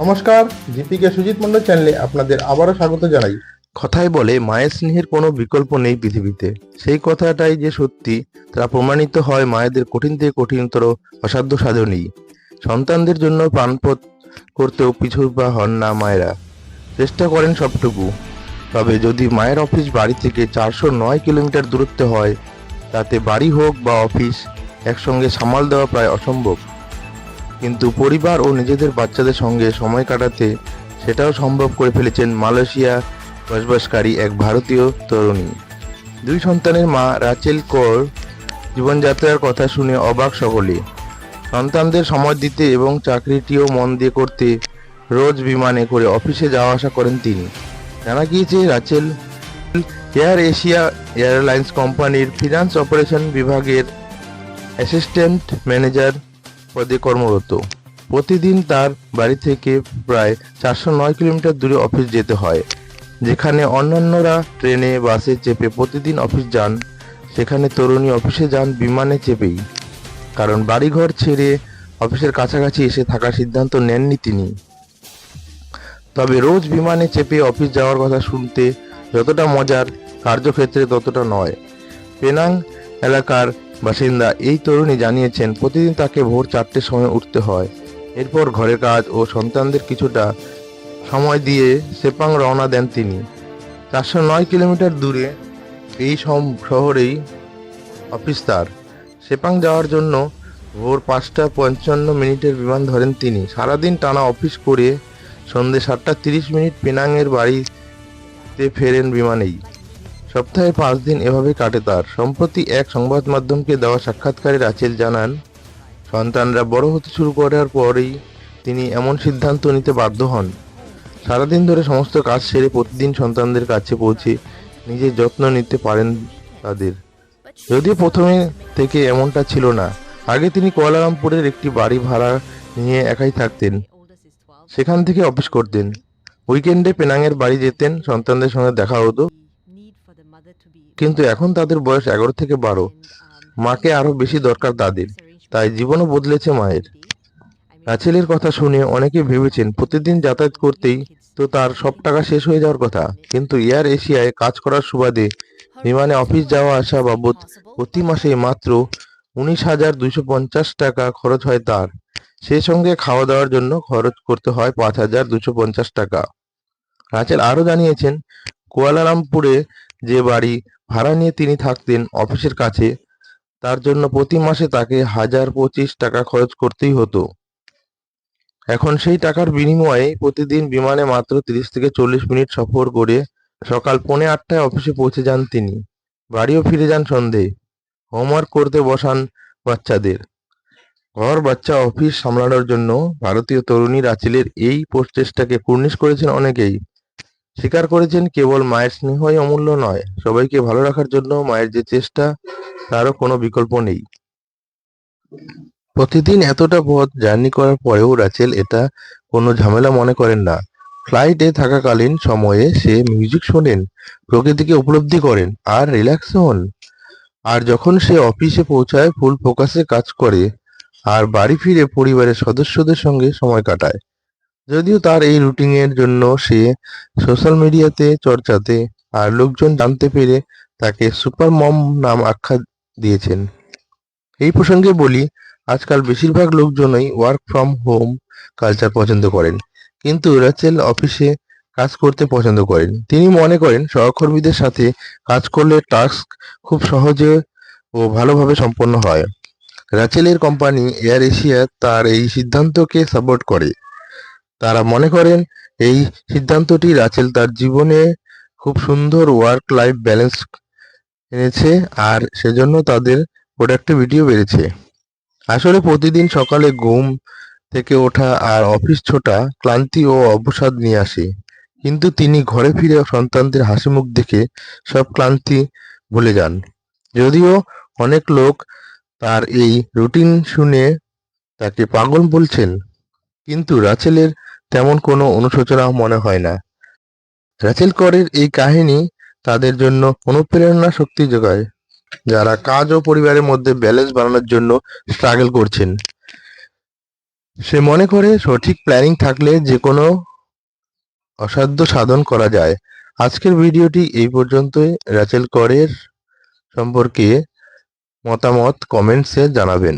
নমস্কার জিপিকে সুজিত মন্ডল চ্যানেলে আপনাদের আবারও স্বাগত জানাই। কথায় বলে মায়ের স্নেহের কোনো বিকল্প নেই পৃথিবীতে। সেই কথাটাই যে সত্যি, তা প্রমাণিত হয় মায়েদের কঠিন থেকে কঠিনতর অসাধ্য সাধনেই। সন্তানদের জন্য প্রাণপথ করতেও পিছু পা হন না মায়েরা। চেষ্টা করেন সবটুকু। তবে যদি মায়ের অফিস বাড়ি থেকে চারশো নয় কিলোমিটার দূরত্বে হয়, তাতে বাড়ি হোক বা অফিস, একসঙ্গে সামাল দেওয়া প্রায় অসম্ভব। কিন্তু পরিবার ও নিজেদের বাচ্চাদের সঙ্গে সময় কাটাতে সেটাও সম্ভব করে ফেলেছেন মালয়েশিয়া বসবাসকারী এক ভারতীয় তরুণী। দুই সন্তানের মা রাচেল কর জীবনযাত্রার কথা শুনে অবাক সকলে। সন্তানদের সময় দিতে এবং চাকরিটিও মন দিয়ে করতে রোজ বিমানে করে অফিসে যাওয়া আসা করেন তিনি। জানা গিয়েছে রাচেল এয়ার এশিয়া এয়ারলাইন্স কোম্পানির ফিনান্স অপারেশন বিভাগের অ্যাসিস্ট্যান্ট ম্যানেজার পদে কর্মরত। প্রতিদিন তার বাড়ি থেকে প্রায় চারশো নয় কিলোমিটার দূরে অফিস যেতে হয়, যেখানে অন্যান্যরা ট্রেনে, বাসে চেপে প্রতিদিন অফিস যান। সেখানে তরুণী অফিসে যান, বিমানে চেপেই। কারণ বাড়িঘর ছেড়ে অফিসের কাছাকাছি এসে থাকার সিদ্ধান্ত নেননি তিনি। তবে রোজ বিমানে চেপে অফিস যাওয়ার কথা শুনতে যতটা মজার কার্যক্ষেত্রে ততটা নয়। পেনাং এলাকার বাসিন্দা এই তরুণী জানিয়েছেন, প্রতিদিন তাকে ভোর চারটের সময় উঠতে হয়। এরপর ঘরের কাজ ও সন্তানদের কিছুটা সময় দিয়ে সেপাং রওনা দেন তিনি। চারশো নয় কিলোমিটার দূরে এই শহরেই অফিস তার। সেপাং যাওয়ার জন্য ভোর পাঁচটা পঞ্চান্ন মিনিটের বিমান ধরেন তিনি। সারাদিন টানা অফিস করে সন্ধে সাতটা তিরিশ মিনিট পেনাংয়ের বাড়িতে ফেরেন বিমানেই। সপ্তাহে পাঁচ দিন এভাবে কাটে তার। সম্প্রতি এক সংবাদ মাধ্যমকে দেওয়া সাক্ষাৎকারে রাচেল জানান, সন্তানরা বড় হতে শুরু করার পরেই তিনি এমন সিদ্ধান্ত নিতে বাধ্য হন। সারাদিন ধরে সমস্ত কাজ সেরে প্রতিদিন সন্তানদের কাছে পৌঁছে নিজের যত্ন নিতে পারেন তাদের। যদিও প্রথমে থেকে এমনটা ছিল না, আগে তিনি কোয়ালালামপুরের একটি বাড়ি ভাড়া নিয়ে একাই থাকতেন। সেখান থেকে অফিস করতেন। উইকেন্ডে পেনাংয়ের বাড়ি যেতেন, সন্তানদের সঙ্গে দেখা হতো। কিন্তু এখন তাদের বয়স এগারো থেকে বারো। মাকে আরও বেশি দরকার তাদের। তাই জীবনও বদলেছে মায়ের। রাছেলের কথা শুনে অনেকে ভেবেছেন প্রতিদিন যাতায়াত করতেই তো তার সব টাকা শেষ হয়ে যাওয়ার কথা। কিন্তু এয়ার এশিয়ায় কাজ করার সুবাদে বিমানে অফিস যাওয়া আসা বাবদ প্রতি মাসে মাত্র উনিশ হাজার দুইশো পঞ্চাশ টাকা খরচ হয় তার। সেই সঙ্গে খাওয়া দাওয়ার জন্য খরচ করতে হয় পাঁচ হাজার দুশো পঞ্চাশ টাকা। রাচেল আরও জানিয়েছেন, কুয়ালালামপুরে যে বাড়ি ভাড়া নিয়ে তিনি থাকতেন অফিসের কাছে, তার জন্য প্রতি মাসে তাকে হাজার পঁচিশ টাকা খরচ করতেই হতো। এখন সেই টাকার বিনিময়ে প্রতিদিন বিমানে মাত্র তিরিশ থেকে চল্লিশ মিনিট সফর করে সকাল পৌনে আটটায় অফিসে পৌঁছে যান তিনি। বাড়িও ফিরে যান সন্ধে। হোমওয়ার্ক করতে বসান বাচ্চাদের। ঘর বাচ্চা অফিস সামলানোর জন্য ভারতীয় তরুণী রাচিলের এই প্রচেষ্টাকে কুর্নিশ করেছেন অনেকেই। স্বীকার করেছেন, কেবল মায়ের স্নেহই অমূল্য নয়। সবাইকে ভালো রাখার জন্য মায়ের যে চেষ্টা, তারও কোনো বিকল্প নেই। প্রতিদিন এতটা পথ জার্নি করার পরেও রাচেল এটা কোনো ঝামেলা মনে করেন না। ফ্লাইটে থাকাকালীন সময়ে সে মিউজিক শোনেন, প্রকৃতিকে উপলব্ধি করেন আর রিল্যাক্স হন। আর যখন সে অফিসে পৌঁছায়, ফুল ফোকাসে কাজ করে আর বাড়ি ফিরে পরিবারের সদস্যদের সঙ্গে সময় কাটায়। যদিও তার এই রুটিনের জন্য সে সোশ্যাল মিডিয়াতে চর্চাতে আর লোকজন জানতে পেরে তাকে সুপার মম নাম আখ্যা দিয়েছেন। এই প্রসঙ্গে বলি, আজকাল বেশিরভাগ লোকজনই ওয়ার্ক ফ্রম হোম কালচার পছন্দ করেন, কিন্তু রাচেল অফিসে কাজ করতে পছন্দ করেন। তিনি মনে করেন, সহকর্মীদের সাথে কাজ করলে টাস্ক খুব সহজে ও ভালোভাবে সম্পন্ন হয়। রাচেলের কোম্পানি এয়ার এশিয়া তার এই সিদ্ধান্তকে সাপোর্ট করে। তারা মনে করেন এই সিদ্ধান্তটি রাচেল তার জীবনে খুব সুন্দর ওয়ার্ক লাইফ ব্যালেন্স এনেছে আর সেজন্য তাদের প্রোডাক্টিভিটিও বেড়েছে। আসলে প্রতিদিন সকালে ঘুম থেকে ওঠা আর অফিস ছোটা ক্লান্তি ও অবসাদ নিয়ে আসে। কিন্তু তিনি ঘরে ফিরে সন্তানদের হাসি মুখ দেখে সব ক্লান্তি ভুলে যান। যদিও অনেক লোক তার এই রুটিন শুনে তাকে পাগল বলছেন কিন্তু রাচেলের তেমন কোনো অনুশোচনা মনে হয় না। রাচেল করের এই কাহিনী তাদের জন্য অনুপ্রেরণা শক্তি যোগায়, যারা কাজ ও পরিবারের মধ্যে ব্যালেন্স বানানোর জন্য স্ট্রাগল করছেন। সে মনে করে সঠিক প্ল্যানিং থাকলে যে কোনো অসাধ্য সাধন করা যায়। আজকের ভিডিওটি এই পর্যন্তই। রাচেল করের সম্পর্কে মতামত কমেন্টসে জানাবেন।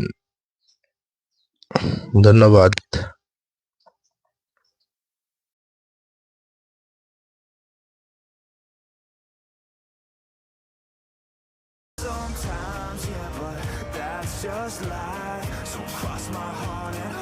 ধন্যবাদ। Just life. So cross my heart